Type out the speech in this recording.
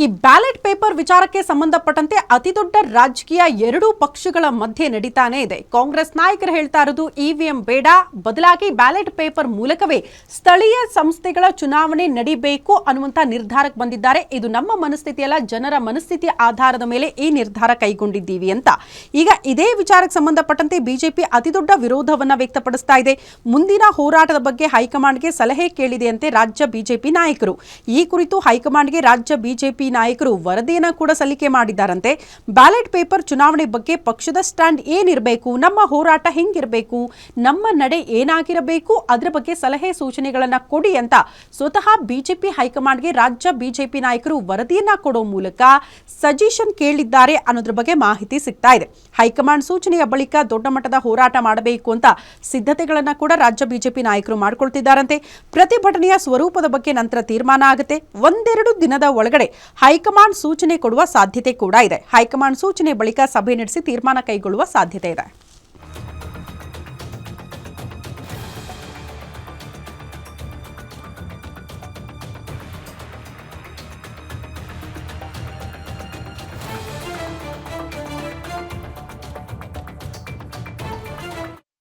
ಈ ಬ್ಯಾಲೆಟ್ ವಿಚಾರಕ್ಕೆ ಸಂಬಂಧಪಟ್ಟಂತೆ ಅತಿದೊಡ್ಡ ರಾಜಕೀಯ ಎರಡೂ ಪಕ್ಷಗಳ ಮಧ್ಯೆ ನಡೀತಾನೆ ಇದೆ. ಕಾಂಗ್ರೆಸ್ ನಾಯಕರು ಹೇಳ್ತಾ ಇರೋದು, ಇವಿಎಂ ಬೇಡ, ಬದಲಾಗಿ ಬ್ಯಾಲೆಟ್ ಪೇಪರ್ ಮೂಲಕವೇ ಸ್ಥಳೀಯ ಸಂಸ್ಥೆಗಳ ಚುನಾವಣೆ ನಡಿಬೇಕು ಅನ್ನುವಂತ ನಿರ್ಧಾರಕ್ಕೆ ಬಂದಿದ್ದಾರೆ. ಇದು ನಮ್ಮ ಮನಸ್ಥಿತಿಯಲ್ಲ ಜನರ ಮನಸ್ಥಿತಿ ಆಧಾರದ ಮೇಲೆ ಈ ನಿರ್ಧಾರ ಕೈಗೊಂಡಿದ್ದೀವಿ ಅಂತ. ಈಗ ಇದೇ ವಿಚಾರಕ್ಕೆ ಸಂಬಂಧಪಟ್ಟಂತೆ ಬಿಜೆಪಿ ಅತಿದೊಡ್ಡ ವಿರೋಧವನ್ನ ವ್ಯಕ್ತಪಡಿಸ್ತಾ ಇದೆ. ಮುಂದಿನ ಹೋರಾಟದ ಬಗ್ಗೆ ಹೈಕಮಾಂಡ್ಗೆ ಸಲಹೆ ಕೇಳಿದೆಯಂತೆ ರಾಜ್ಯ ಬಿಜೆಪಿ ನಾಯಕರು. ಈ ಕುರಿತು ಹೈಕಮಾಂಡ್ಗೆ ರಾಜ್ಯ ಬಿಜೆಪಿ ನಾಯಕರು ವರದಿಯನ್ನ ಕೂಡ ಸಲ್ಲಿಕೆ ಮಾಡಿದ್ದಾರಂತೆ. ಬ್ಯಾಲೆಟ್ ಪೇಪರ್ ಚುನಾವಣೆ ಬಗ್ಗೆ ಪಕ್ಷದ ಸ್ಟ್ಯಾಂಡ್ ಏನಿರಬೇಕು, ನಮ್ಮ ಹೋರಾಟ ಹೆಂಗಿರಬೇಕು, ನಮ್ಮ ನಡೆ ಏನಾಗಿರಬೇಕು, ಅದರ ಬಗ್ಗೆ ಸಲಹೆ ಸೂಚನೆಗಳನ್ನ ಕೊಡಿ ಅಂತ ಸ್ವತಃ ಬಿಜೆಪಿ ಹೈಕಮಾಂಡ್ಗೆ ರಾಜ್ಯ ಬಿಜೆಪಿ ನಾಯಕರು ವರದಿಯನ್ನ ಕೊಡೋ ಮೂಲಕ ಸಜೆಷನ್ ಕೇಳಿದ್ದಾರೆ ಅನ್ನೋದ್ರ ಬಗ್ಗೆ ಮಾಹಿತಿ ಸಿಗ್ತಾ ಇದೆ. ಹೈಕಮಾಂಡ್ ಸೂಚನೆಯ ಬಳಿಕ ದೊಡ್ಡ ಮಟ್ಟದ ಹೋರಾಟ ಮಾಡಬೇಕು ಅಂತ ಸಿದ್ಧತೆಗಳನ್ನ ಕೂಡ ರಾಜ್ಯ ಬಿಜೆಪಿ ನಾಯಕರು ಮಾಡಿಕೊಳ್ತಿದ್ದಾರಂತೆ. ಪ್ರತಿಭಟನೆಯ ಸ್ವರೂಪದ ಬಗ್ಗೆ ನಂತರ ತೀರ್ಮಾನ ಆಗುತ್ತೆ. ಒಂದೆರಡು ದಿನದ ಒಳಗಡೆ ಹೈಕಮಾಂಡ್ ಸೂಚನೆ ಕೊಡುವ ಸಾಧ್ಯತೆ ಕೂಡ ಇದೆ. ಹೈಕಮಾಂಡ್ ಸೂಚನೆ ಬಳಿಕ ಸಭೆ ನಡೆಸಿ ತೀರ್ಮಾನ ಕೈಗೊಳ್ಳುವ ಸಾಧ್ಯತೆ ಇದೆ.